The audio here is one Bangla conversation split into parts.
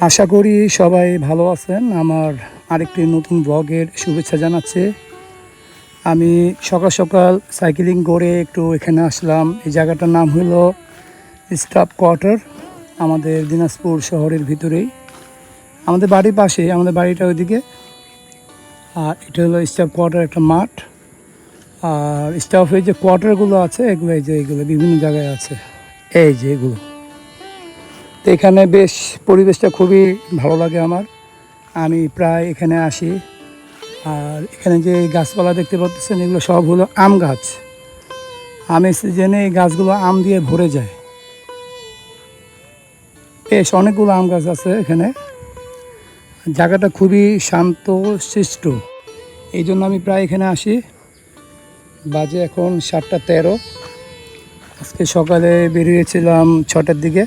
আশা করি সবাই ভালো আছেন। আমার আরেকটি নতুন ব্লগের শুভেচ্ছা জানাচ্ছে। আমি সকাল সকাল সাইকেলিং করে একটু এখানে আসলাম। এই জায়গাটার নাম হলো স্টাফ কোয়ার্টার আমাদের দিনাজপুর শহরের ভিতরেই। আমাদের বাড়ির পাশে, আমাদের বাড়িটা ওইদিকে। আর এটা হলো স্টাফ কোয়ার্টার একটা মাঠ। আর স্টাফের যে কোয়ার্টারগুলো আছে, এগুলো এই যে, এগুলো বিভিন্ন জায়গায় আছে। এই যে এগুলো। তো এখানে বেশ পরিবেশটা খুবই ভালো লাগে আমার। আমি প্রায় এখানে আসি। আর এখানে যে গাছপালা দেখতে পাচ্ছেন, এগুলো সব হলো আম গাছ। আমের সিজনে এই গাছগুলো আম দিয়ে ভরে যায় বেশ অনেকগুলো আম গাছ আছে এখানে। জায়গাটা খুবই শান্ত, সৃষ্ট। এই জন্য আমি প্রায় এখানে আসি। বাজে এখন সাতটা তেরো। আজকে সকালে বেরিয়েছিলাম ছটার দিকে।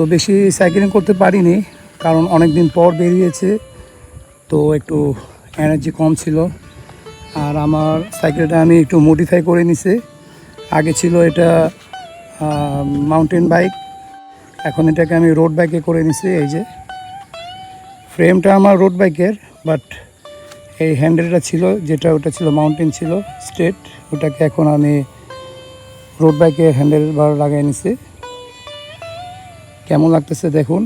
তো বেশি সাইকেলিং করতে পারিনি, কারণ অনেক দিন পর বেরিয়েছে, তো একটু এনার্জি কম ছিল। আর আমার সাইকেলটা আমি একটু মডিফাই করে নিছি। আগে ছিল এটা মাউন্টেন বাইক এখন এটাকে আমি রোড বাইকে করে নিছি, এই যে। ফ্রেমটা আমার রোড বাইকের বাট এই হ্যান্ডেলটা ছিল, যেটা ওটা ছিল মাউন্টেন ছিল স্ট্রেট ওটাকে এখন আমি রোড বাইকের হ্যান্ডেল বার লাগাই নিছি। কেমন লাগতেছে দেখুন।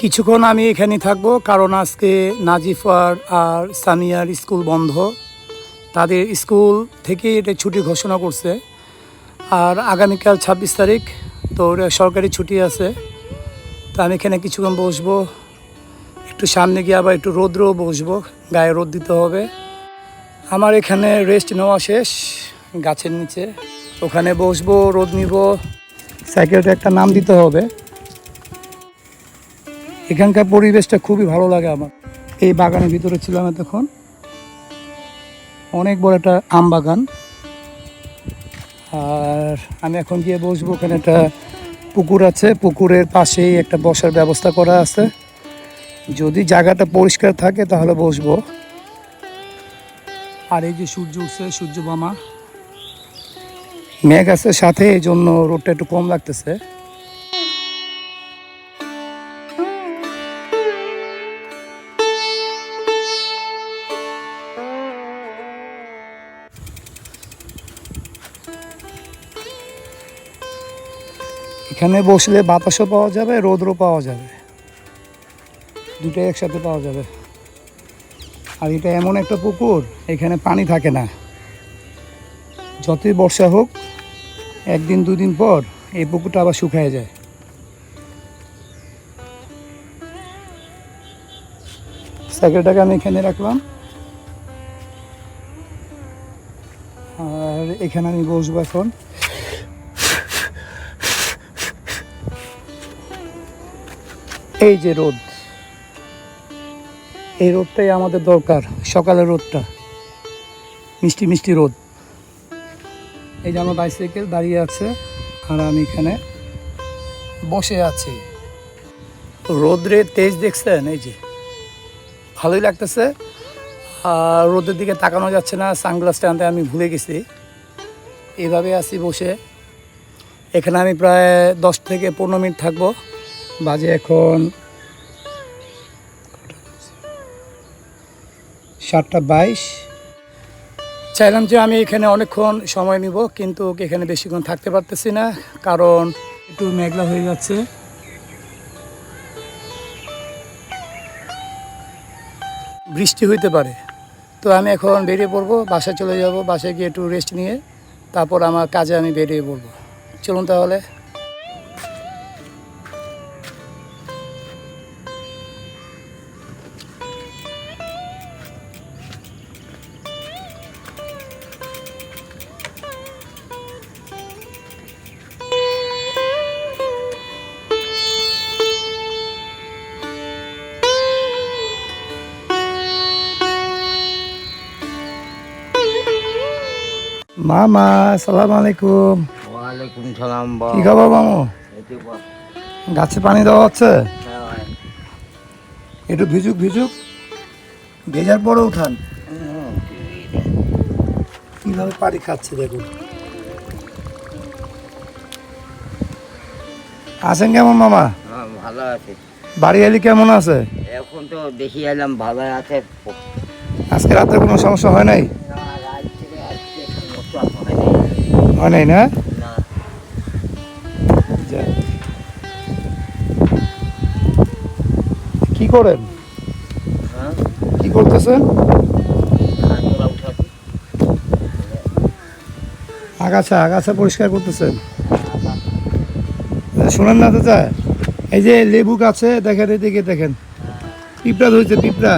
কিছুক্ষণ আমি এখানে থাকব, কারণ আজকে নাজিফার আর সানিয়ার স্কুল বন্ধ। তাদের স্কুল থেকে এটা ছুটি ঘোষণা করছে। আর আগামীকাল ছাব্বিশ তারিখ তো সরকারি ছুটি আছে। তো আমি এখানে কিছুক্ষণ বসবো, একটু সামনে গিয়ে আবার একটু রোদ্রও বসবো, গায়ে রোদ দিতে হবে। আমার এখানে রেস্ট নেওয়া শেষ, গাছের নিচে। ওখানে বসবো, রোদ নিব। সাইকেলটা একটা নাম দিতে হবে। এখানকার পরিবেশটা খুবই ভালো লাগে আমার। এই বাগানের ভিতরে ছিলাম এতক্ষণ। অনেক বড় একটা আম বাগান। আর আমি এখন গিয়ে বসবো, ওখানে একটা পুকুর আছে। পুকুরের পাশেই একটা বসার ব্যবস্থা করা আছে। যদি জায়গাটা পরিষ্কার থাকে, তাহলে বসবো। আর এই যে সূর্য উঠছে, সূর্য মামা। মেঘ আছে সাথে, এই জন্য রোডটা একটু কম লাগতেছে। এখানে বসলে বাতাসও পাওয়া যাবে, রোদও পাওয়া যাবে। দুটোই একসাথে পাওয়া যাবে। আর এটা এমন একটা পুকুর, এখানে পানি থাকে না। যতই বর্ষা হোক একদিন, দুদিন পর এই পুকুরটা আবার শুকায় যায়। সাইকেলটাকে আমি এখানে রাখলাম। আর এখানে আমি বসবো এখন। এই যে রোদ। এই রোদটাই আমাদের দরকার, সকালের রোদটা। মিষ্টি মিষ্টি রোদ। এই যে আমার বাইসাইকেল দাঁড়িয়ে আছে, আর আমি এখানে বসে আছি। রোদ্রের তেজ দেখছেন? এই যে, ভালোই লাগতেছে। আর রোদের দিকে তাকানো যাচ্ছে না সানগ্লাসটা আনতে আমি ভুলে গেছি। এভাবে আছি বসে। এখানে আমি প্রায় দশ থেকে পনেরো মিনিট থাকব। বাজে এখন সাতটা বাইশ। চাইলাম যে আমি এখানে অনেকক্ষণ সময় নিব, কিন্তু এখানে বেশিক্ষণ থাকতে পারতেছি না, কারণ একটু মেঘলা হয়ে যাচ্ছে। বৃষ্টি হইতে পারে। তো আমি এখন বেরিয়ে পড়ব, বাসায় চলে যাব, বাসায় গিয়ে একটু রেস্ট নিয়ে, তারপর আমার কাজে আমি বেরিয়ে পড়ব। চলুন তাহলে। মামা সালাম আলাইকুম। ওয়ালাইকুম সালাম কি খবর মামু? গাছে পানি দেওয়া হচ্ছে? হ্যাঁ, একটু ভিজুক ভিজুক। ভেজার পরে উঠান। কীভাবে পানি খাচ্ছে দেখুন। আছেন কেমন মামা? হ্যাঁ ভালো আছে। বাড়ি এলি কেমন আছে? এখন তো দেখি এলাম ভালো আছে। আজকে রাতে কোনো সমস্যা হয় নাই? হয় হয়? নাই না। না কি করেন? হ্যাঁ? কি করতেছেন? আগাছা আগাছা পরিষ্কার করতেছেন? শোনেন না তো চায় এই যে লেবু গাছে দেখেন এদিকে দেখেন। পিঁপড়া ধরেছে পিঁপড়া।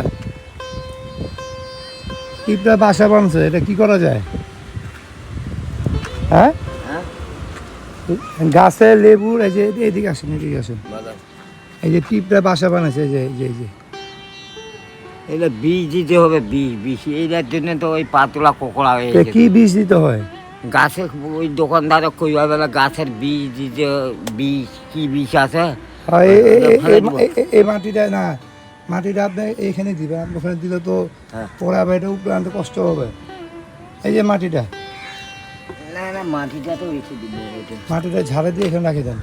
পিঁপড়া বাসা বানছে এটা কি করা যায়? হ্যাঁ? হ্যাঁ? গাছে লেবুর এই যে এদিকে আসেন এদিকে আসেন। এই যে পিঁপড়া বাসা বানাচ্ছে যে যে এই যে। এটা বীজ দিতে হবে বীজ বীজ। এইটার জন্য তো ওই পাতলা কোকড়া হয়ে কি বীজ দিতে হয়? গাছে ওই দোকানদার কইবা বেলা গাছের বীজ দিতে বীজ কি বীজ আছে? এই মাটিটা না মাটিটা আপনি এইখানে দিবেন ওখানে দিলে তো হ্যাঁ। আবার এটা উপরে আনতে কষ্ট হবে। এই যে মাটিটা। না না মাটিটা তো রেখে দিব মাটিটা ঝাড়ে দিয়ে এখানে রাখে দেন।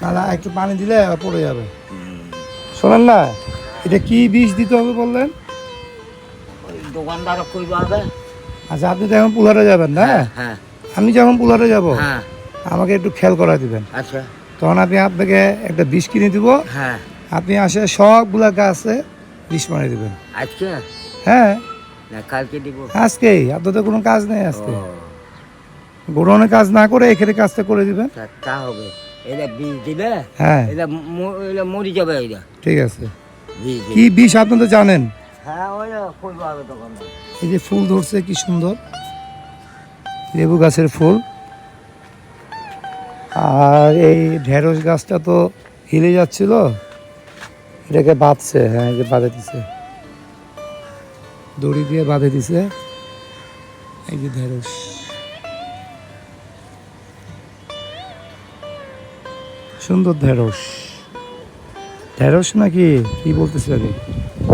তাহলে একটু পানি দিলে পড়ে যাবে। শোনেন না এটা কি বীজ দিতে হবে বললেন? দোকানদার আচ্ছা আপনি তো এখন পুলারে যাবেন না? হ্যাঁ আমি যখন পুলারে যাব হ্যাঁ। আমাকে একটু খেয়াল করা দিবেন। আচ্ছা। তখন আমি আপনাকে একটা বিষ কিনে দিব। হ্যাঁ। আপনি আসে সবগুলা গাছে বিষ মারি দিবেন। আজকে? হ্যাঁ। না কালকে দিব। আজকেই? আপনার তো কোনো কাজ নেই আজকে? গোডাউনে কাজ না করে এখানে কাজটা করে দিবেন? তা- হবে। এটা বীজ দিলে হ্যাঁ। এটা এটা মরি যাবে এটা ঠিক আছে। কি বিষ আপনি তো জানেন? হ্যাঁ ওই এই যে ফুল ধরছে কি সুন্দর। লেবু গাছের ফুল। আর এই ঢেঁড়স গাছটা তো হিলে যাচ্ছিল। এটাকে বাঁধছে হ্যাঁ যে বাঁধে দিছে। দড়ি দিয়ে বাঁধে দিছে। এই যে ঢেঁড়স। সুন্দর ঢেঁড়স। ঢেঁড়স নাকি কি বলতেছে আমি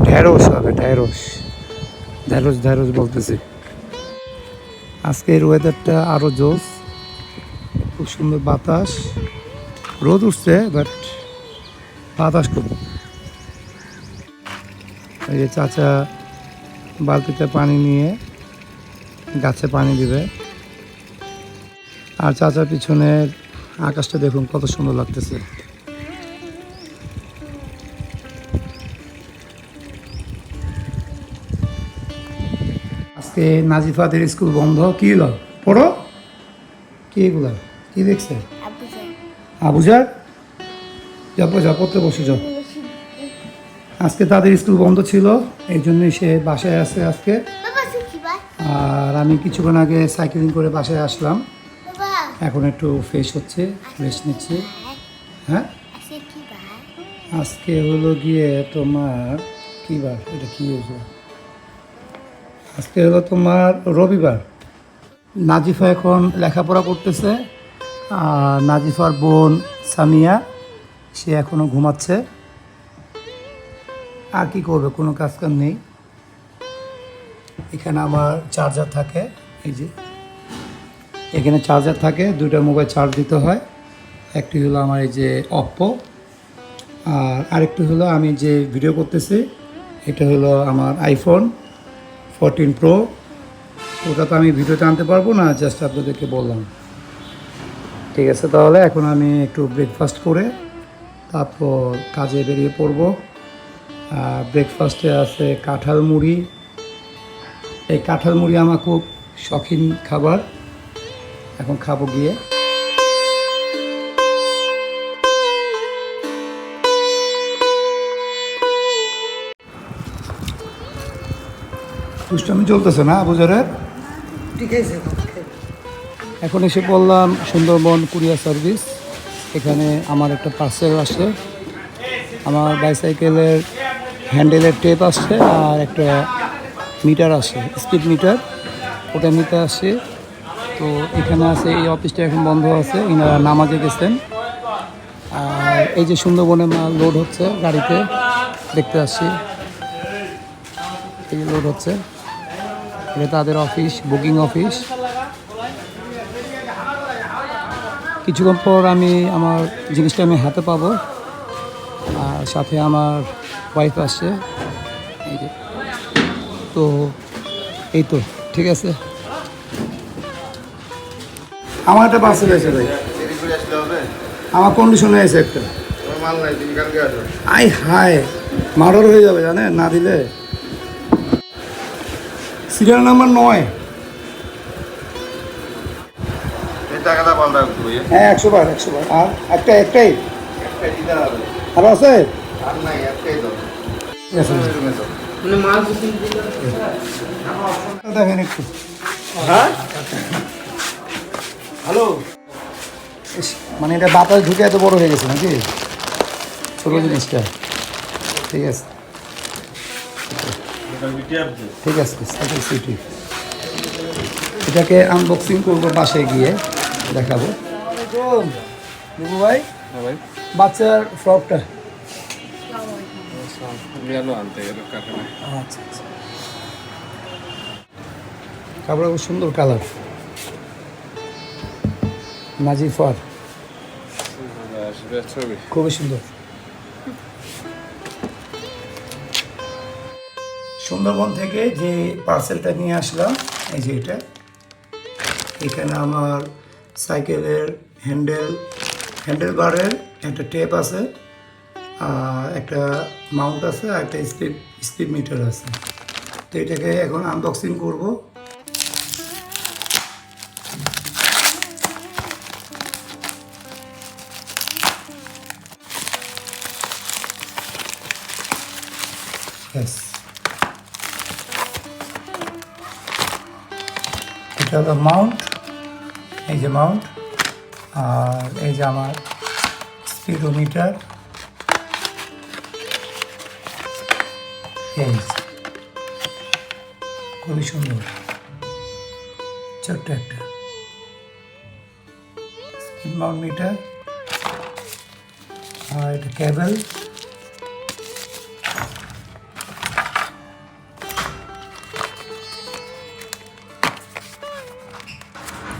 ঢেঁড়স হবে, ঢেঁড়স। ঢেঁড়স ঢেঁড়স বলতেছি। আজকের ওয়েদারটা আরও জোস খুব সুন্দর বাতাস। রোদ উঠছে বাট বাতাস খুব। এই যে চাচা বালতিতে পানি নিয়ে গাছে পানি দিবে। আর চাচার পিছনের আকাশটা দেখুন কত সুন্দর লাগতেছে। আজকে নাজিফাদের স্কুল বন্ধ। কি হলো? পড়ো? কি এগুলো? কি দেখছে? আবুজার যাব যা পড়তে বসে যাও। আজকে তাদের স্কুল বন্ধ ছিল এই জন্যই সে বাসায় আছে আজকে। আর আমি কিছুক্ষণ আগে সাইকেলিং করে বাসায় আসলাম। এখন একটু ফ্রেশ হচ্ছে ফ্রেশ নিচ্ছে। হ্যাঁ? আজকে হলো গিয়ে তোমার কি বার এটা কী হয়েছে? আজকে হলো তোমার রবিবার। নাজিফা এখন লেখাপড়া করতেছে আর নাজিফার বোন সামিয়া সে এখনও ঘুমাচ্ছে। আর কি করবে? কোনো কাজ কাম নেই। এখানে আমার চার্জার থাকে। এই যে। এখানে চার্জার থাকে। দুইটা মোবাইল চার্জ দিতে হয়। একটি হলো আমার এই যে অপ্পো আর আরেকটি হলো আমি যে ভিডিও করতেছি, এটা হলো আমার আইফোন ফোরটিন প্রো ওটা তো আমি ভিডিওতে আনতে পারব না জাস্ট আপনাদেরকে বললাম। ঠিক আছে, তাহলে এখন আমি একটু ব্রেকফাস্ট করে তারপর কাজে বেরিয়ে পড়ব। ব্রেকফাস্টে আছে কাঁঠাল মুড়ি। এই কাঁঠাল মুড়ি আমার খুব শখিন খাবার। এখন খাব গিয়ে। দুষ্টামি চলতেছে না আছে এখন এসে বললাম, সুন্দরবন কুরিয়ার সার্ভিস। এখানে আমার একটা পার্সেল আসছে আমার বাইসাইকেলের হ্যান্ডেলের টেপ আসছে আর একটা মিটার আছে, স্পিড মিটার। ওটা নিতে আসছে। তো এখানে আছে, এই অফিসটা এখন বন্ধ আছে, ইনারা নামাজে গেছেন। আর এই যে সুন্দরবনে মাল লোড হচ্ছে গাড়িতে, দেখতে আসছি। এই যে লোড হচ্ছে। এটা তাদের অফিস, বুকিং অফিস। কিছুক্ষণ পর আমি আমার জিনিসটা আমি হাতে পাবো। আর সাথে আমার ওয়াইফ আসছে এই যে। তো এই তো ঠিক আছে? আমার একটা পার্সেল আছে ভাই। দেরি করে আসলে হবে? আমার কন্ডিশনে আছে একটা। আই হায় মার্ডার হয়ে যাবে জানেন? না দিলে। সিরিয়াল নাম্বার নয়। হ্যাঁ একশো বার একশো বার। আর একটা একটাই? একটাই দিতে হবে। আরও আছে? আর নাই দেখেন একটু হ্যালো ইস, মানে এটা বাতাস ঢুকে এত বড় হয়ে গেছে নাকি? ছোটো জিনিসটা। ঠিক আছে। ঠিক আছে সিটি এটাকে আনবক্সিং করব বাসায় গিয়ে দেখাবো। ভাই ভাই। বাচ্চার ফ্রকটা গেল আনতে কারখানায় আচ্ছা আচ্ছা কাপড় সুন্দর কালার নাজিফার খুবই সুন্দর সুন্দরবন থেকে যে পার্সেলটা নিয়ে আসলাম এই যে এটা। এখানে আমার সাইকেলের হ্যান্ডেল হ্যান্ডেল বারের একটা টেপ আছে। একটা মাউন্ট আছে আর একটা স্পিড স্পিড মিটার আছে। তো এটাকে এখন আনবক্সিং করব. এটা হলো মাউন্ট এই যে মাউন্ট আর এই যে আমার স্পিডোমিটার খুবই সুন্দর। ছোট্ট একটা। মাউন্ট মিটার আর এটা কেবল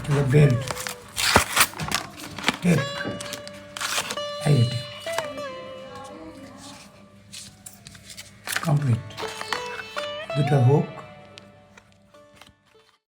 to